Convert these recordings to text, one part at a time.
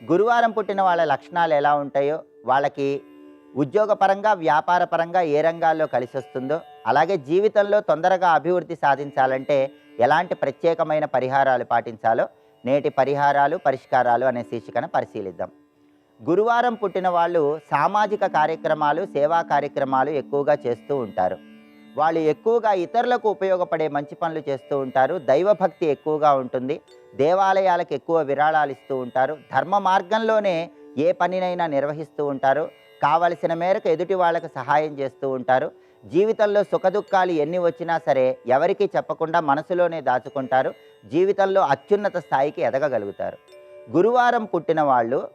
గురువారం పుట్టిన వాళ్ళ లక్షణాలు ఎలా ఉంటాయో వాళ్ళకి ఉద్యోగపరంగా వ్యాపారపరంగా ఏ రంగాల్లో కలిసి వస్తుందో అలాగే జీవితంలో తొందరగా అభివృద్ధి సాధించాలంటే ఎలాంటి ప్రత్యేకమైన పరిహారాలు పాటించాలో నేటి పరిహారాలు పరిష్కారాలు అనే శీర్షికన పరిశీలిద్దాం. గురువారం పుట్టిన వాళ్ళు సామాజిక కార్యక్రమాలు సేవా కార్యక్రమాలు ఎక్కువగా చేస్తూ ఉంటారు. వాళ్ళు ఎక్కువగా ఇతరులకు ఉపయోగపడే మంచి పనులు చేస్తూ ఉంటారు. దైవభక్తి ఎక్కువగా ఉంటుంది. దేవాలయాలకు ఎక్కువ విరాళాలు ఇస్తూ ఉంటారు. ధర్మ మార్గంలోనే ఏ పనినైనా నిర్వహిస్తూ ఉంటారు. కావలసిన మేరకు ఎదుటి వాళ్ళకు సహాయం చేస్తూ ఉంటారు. జీవితంలో సుఖదుఖాలు ఎన్ని వచ్చినా సరే ఎవరికీ చెప్పకుండా మనసులోనే దాచుకుంటారు. జీవితంలో అత్యున్నత స్థాయికి ఎదగగలుగుతారు. గురువారం పుట్టిన వాళ్ళు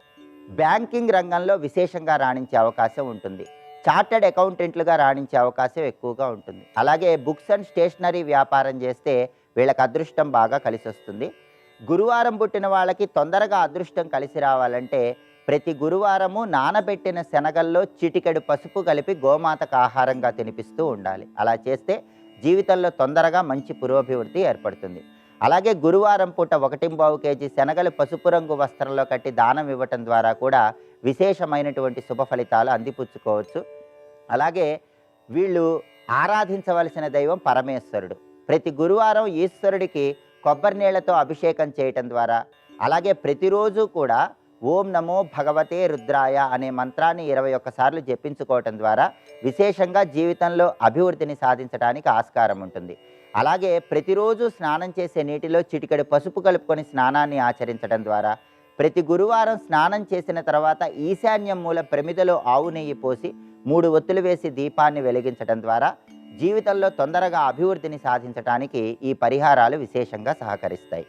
బ్యాంకింగ్ రంగంలో విశేషంగా రాణించే అవకాశం ఉంటుంది. చార్టెడ్ అకౌంటెంట్లుగా రాణించే అవకాశం ఎక్కువగా ఉంటుంది. అలాగే బుక్స్ అండ్ స్టేషనరీ వ్యాపారం చేస్తే వీళ్ళకి అదృష్టం బాగా కలిసి వస్తుంది గురువారం పుట్టిన వాళ్ళకి తొందరగా అదృష్టం కలిసి రావాలంటే ప్రతి గురువారము నానబెట్టిన శనగల్లో చిటికెడు పసుపు కలిపి గోమాతకు ఆహారంగా తినిపిస్తూ ఉండాలి. అలా చేస్తే జీవితంలో తొందరగా మంచి పురోభివృద్ధి ఏర్పడుతుంది. అలాగే గురువారం పూట ఒకటింబావు కేజీ శనగలు పసుపు రంగు వస్త్రంలో కట్టి దానం ఇవ్వటం ద్వారా కూడా విశేషమైనటువంటి శుభ ఫలితాలు అందిపుచ్చుకోవచ్చు. అలాగే వీళ్ళు ఆరాధించవలసిన దైవం పరమేశ్వరుడు. ప్రతి గురువారం ఈశ్వరుడికి కొబ్బరి నీళ్ళతో అభిషేకం చేయటం ద్వారా అలాగే ప్రతిరోజు కూడా ఓం నమో భగవతే రుద్రాయ అనే మంత్రాన్ని ఇరవై ఒక్కసార్లు జపించుకోవటం ద్వారా విశేషంగా జీవితంలో అభివృద్ధిని సాధించడానికి ఆస్కారం ఉంటుంది. అలాగే ప్రతిరోజు స్నానం చేసే నీటిలో చిటికెడు పసుపు కలుపుకొని స్నానాన్ని ఆచరించడం ద్వారా ప్రతి గురువారం స్నానం చేసిన తర్వాత ఈశాన్యం మూల ప్రమిదలో ఆవు నెయ్యి పోసి మూడు ఒత్తులు వేసి దీపాన్ని వెలిగించడం ద్వారా జీవితంలో తొందరగా అభివృద్ధిని సాధించడానికి ఈ పరిహారాలు విశేషంగా సహకరిస్తాయి.